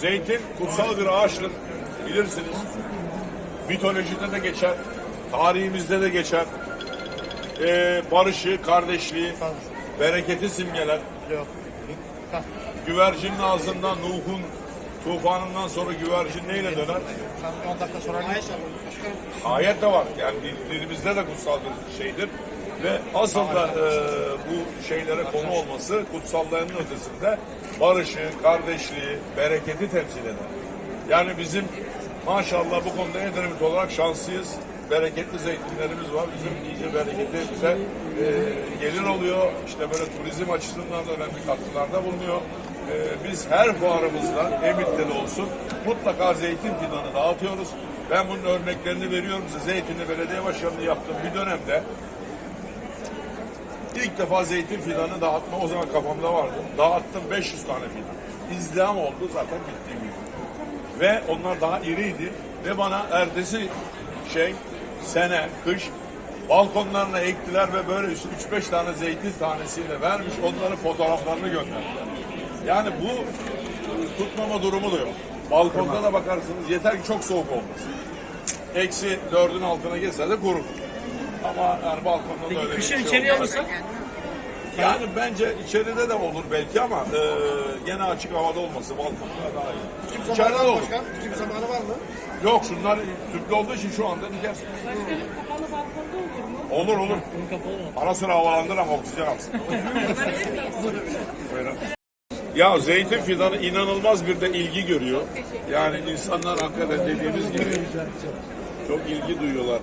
Zeytin kutsal bir ağaçtır. Bilirsiniz. Mitolojide de geçer. Tarihimizde de geçer. Ee, barışı, kardeşliği, bereketi simgeler. Güvercinin ağzından Nuh'un tufanından sonra güvercin neyle döner? Sen 10 dakika sonra Ayet de var. Yani dinimizde de kutsal bir şeydir. Ve asıl da e, bu şeylere konu olması kutsallarının ötesinde barışı, kardeşliği, bereketi temsil eder. Yani bizim maşallah bu konuda Edremit olarak şanslıyız. Bereketli zeytinlerimiz var. Bizim iyice bereketi bize e, gelir oluyor. İşte böyle turizm açısından da önemli katkılarda bulunuyor. E, biz her fuarımızda Emit'te de olsun mutlaka zeytin fidanı dağıtıyoruz. Ben bunun örneklerini veriyorum size. Zeytinli Belediye Başkanlığı yaptığım bir dönemde ilk defa zeytin fidanı dağıtma o zaman kafamda vardı. Dağıttım 500 tane fidan. İzdiham oldu zaten bitti gün. Ve onlar daha iriydi ve bana ertesi şey sene kış balkonlarına ektiler ve böyle 3-5 tane zeytin tanesiyle vermiş onların fotoğraflarını gönderdiler. Yani bu tutmama durumu da yok. Balkonda da bakarsınız yeter ki çok soğuk olmasın. Eksi dördün altına geçse de kurur. Ama yani balkonda da öyle bir Kışın şey içeriye olmaz. alırsak Yani bence içeride de olur belki ama e, gene açık havada olması balkonda daha iyi. Kim İçeride de zamanı olur. var başkan? Kim zamanı var mı? Yok şunlar tüplü olduğu için şu anda dikersiniz. Başkanım kapalı balkonda olur mu? Olur olur. Ara sıra havalandır ama oksijen alsın. Buyurun. Ya zeytin fidanı inanılmaz bir de ilgi görüyor. Yani insanlar hakikaten dediğimiz gibi çok ilgi duyuyorlar.